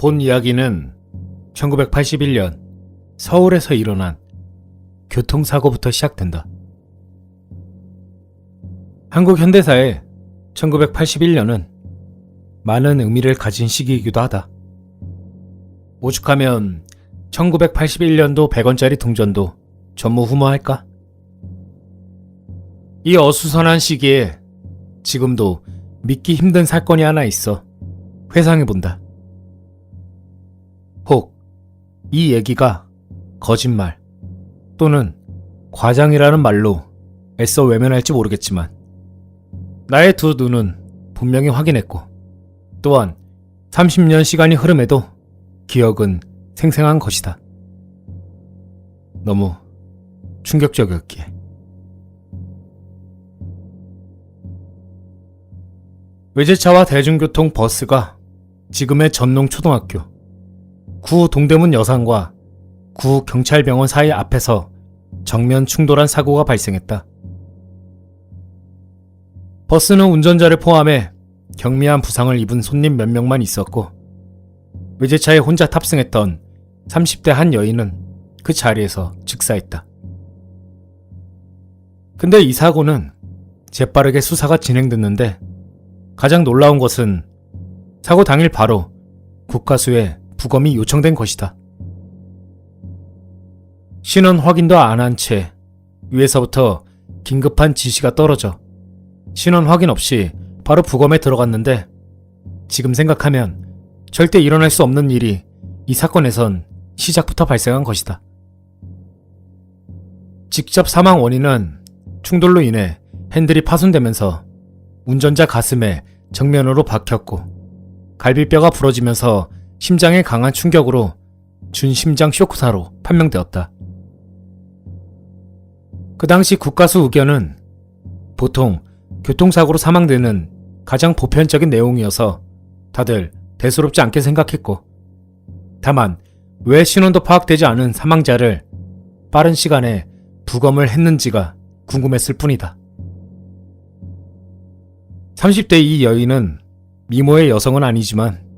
본 이야기는 1981년 서울에서 일어난 교통사고부터 시작된다. 한국 현대사에 1981년은 많은 의미를 가진 시기이기도 하다. 오죽하면 1981년도 100원짜리 동전도 전무후무할까? 이 어수선한 시기에 지금도 믿기 힘든 사건이 하나 있어 회상해본다. 혹, 이 얘기가 거짓말 또는 과장이라는 말로 애써 외면할지 모르겠지만 나의 두 눈은 분명히 확인했고 또한 30년 시간이 흐름에도 기억은 생생한 것이다. 너무 충격적이었기에. 외제차와 대중교통 버스가 지금의 전농초등학교, 구 동대문 여상과 구 경찰병원 사이 앞에서 정면 충돌한 사고가 발생했다. 버스는 운전자를 포함해 경미한 부상을 입은 손님 몇 명만 있었고, 외제차에 혼자 탑승했던 30대 한 여인은 그 자리에서 즉사했다. 근데 이 사고는 재빠르게 수사가 진행됐는데 가장 놀라운 것은 사고 당일 바로 국가수에 부검이 요청된 것이다. 신원 확인도 안 한 채 위에서부터 긴급한 지시가 떨어져 신원 확인 없이 바로 부검에 들어갔는데 지금 생각하면 절대 일어날 수 없는 일이 이 사건에선 시작부터 발생한 것이다. 직접 사망 원인은 충돌로 인해 핸들이 파손되면서 운전자 가슴에 정면으로 박혔고 갈비뼈가 부러지면서 심장에 강한 충격으로 준심장 쇼크사로 판명되었다. 그 당시 국가수 의견은 보통 교통사고로 사망되는 가장 보편적인 내용이어서 다들 대수롭지 않게 생각했고 다만 왜 신원도 파악되지 않은 사망자를 빠른 시간에 부검을 했는지가 궁금했을 뿐이다. 30대 이 여인은 미모의 여성은 아니지만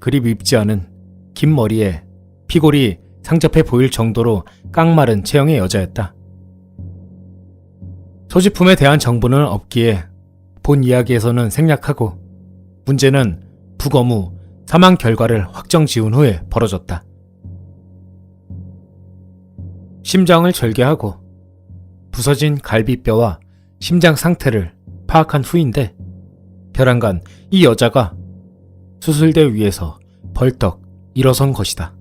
그리 밉지 않은 긴 머리에 피골이 상접해 보일 정도로 깡마른 체형의 여자였다. 소지품에 대한 정보는 없기에 본 이야기에서는 생략하고 문제는 부검 후 사망 결과를 확정 지운 후에 벌어졌다. 심장을 절개하고 부서진 갈비뼈와 심장 상태를 파악한 후인데 벼랑간 이 여자가 수술대 위에서 벌떡 일어선 것이다.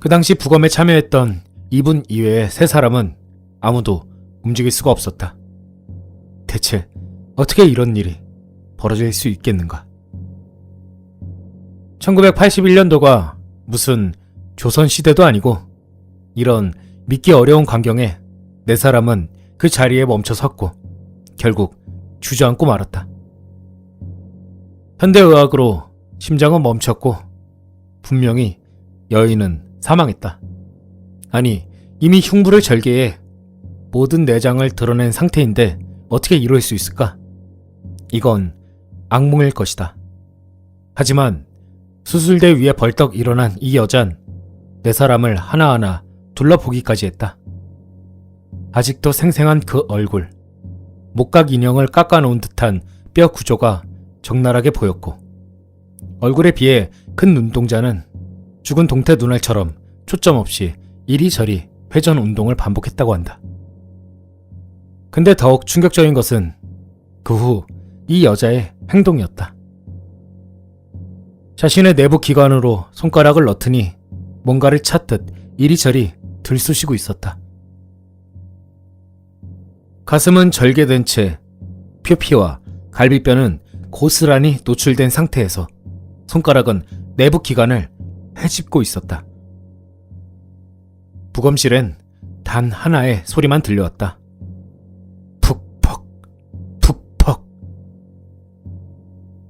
그 당시 부검에 참여했던 이분 이외의 세 사람은 아무도 움직일 수가 없었다. 대체 어떻게 이런 일이 벌어질 수 있겠는가? 1981년도가 무슨 조선시대도 아니고 이런 믿기 어려운 광경에 네 사람은 그 자리에 멈춰 섰고 결국 주저앉고 말았다. 현대의학으로 심장은 멈췄고 분명히 여인은 사망했다. 아니 이미 흉부를 절개해 모든 내장을 드러낸 상태인데 어떻게 이럴 수 있을까? 이건 악몽일 것이다. 하지만 수술대 위에 벌떡 일어난 이 여잔 네 사람을 하나하나 둘러보기까지 했다. 아직도 생생한 그 얼굴, 목각 인형을 깎아놓은 듯한 뼈 구조가 적나라하게 보였고, 얼굴에 비해 큰 눈동자는 죽은 동태 눈알처럼 초점 없이 이리저리 회전 운동을 반복했다고 한다. 근데 더욱 충격적인 것은 그 후 이 여자의 행동이었다. 자신의 내부 기관으로 손가락을 넣더니 뭔가를 찾듯 이리저리 들쑤시고 있었다. 가슴은 절개된 채 표피와 갈비뼈는 고스란히 노출된 상태에서 손가락은 내부 기관을 헤집고 있었다. 부검실엔 단 하나의 소리만 들려왔다. 푹퍽, 푹퍽.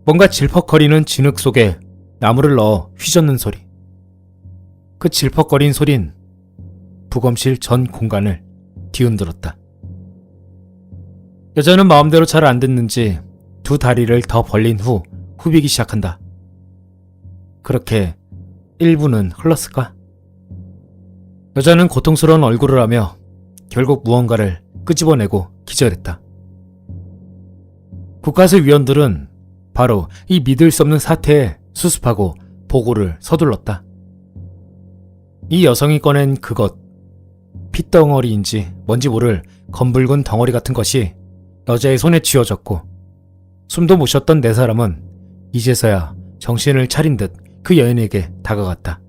뭔가 질퍽거리는 진흙 속에 나무를 넣어 휘젓는 소리. 그 질퍽거린 소린 부검실 전 공간을 뒤흔들었다. 여자는 마음대로 잘 안 듣는지 두 다리를 더 벌린 후 후비기 시작한다. 그렇게 1분은 흘렀을까? 여자는 고통스러운 얼굴을 하며 결국 무언가를 끄집어내고 기절했다. 국가수 위원들은 바로 이 믿을 수 없는 사태에 수습하고 보고를 서둘렀다. 이 여성이 꺼낸 그것, 핏덩어리인지 뭔지 모를 검붉은 덩어리 같은 것이 여자의 손에 쥐어졌고 숨도 못 쉬었던 네 사람은 이제서야 정신을 차린 듯 그 여인에게 다가갔다.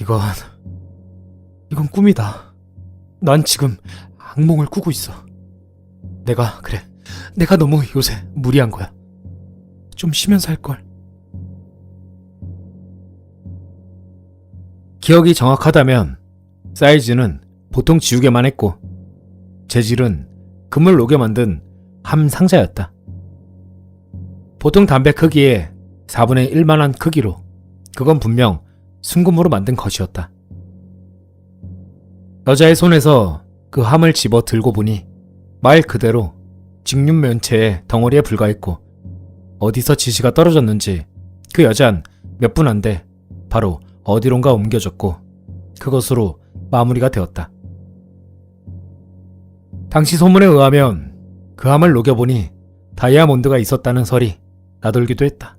이건 이건 꿈이다. 난 지금 악몽을 꾸고 있어. 내가 그래. 내가 너무 요새 무리한 거야. 좀 쉬면서 할 걸. 기억이 정확하다면 사이즈는 보통 지우개만 했고 재질은 금을 녹여 만든 함 상자였다. 보통 담배 크기의 4분의 1만한 크기로 그건 분명 순금으로 만든 것이었다. 여자의 손에서 그 함을 집어 들고 보니 말 그대로 직륜면체의 덩어리에 불과했고 어디서 지시가 떨어졌는지 그 여잔 몇 분 안 돼 바로 어디론가 옮겨졌고 그것으로 마무리가 되었다. 당시 소문에 의하면 그 함을 녹여보니 다이아몬드가 있었다는 설이 나돌기도 했다.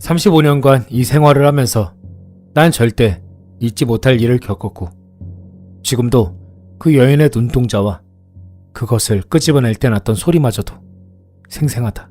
35년간 이 생활을 하면서 난 절대 잊지 못할 일을 겪었고 지금도 그 여인의 눈동자와 그것을 끄집어낼 때 났던 소리마저도 생생하다.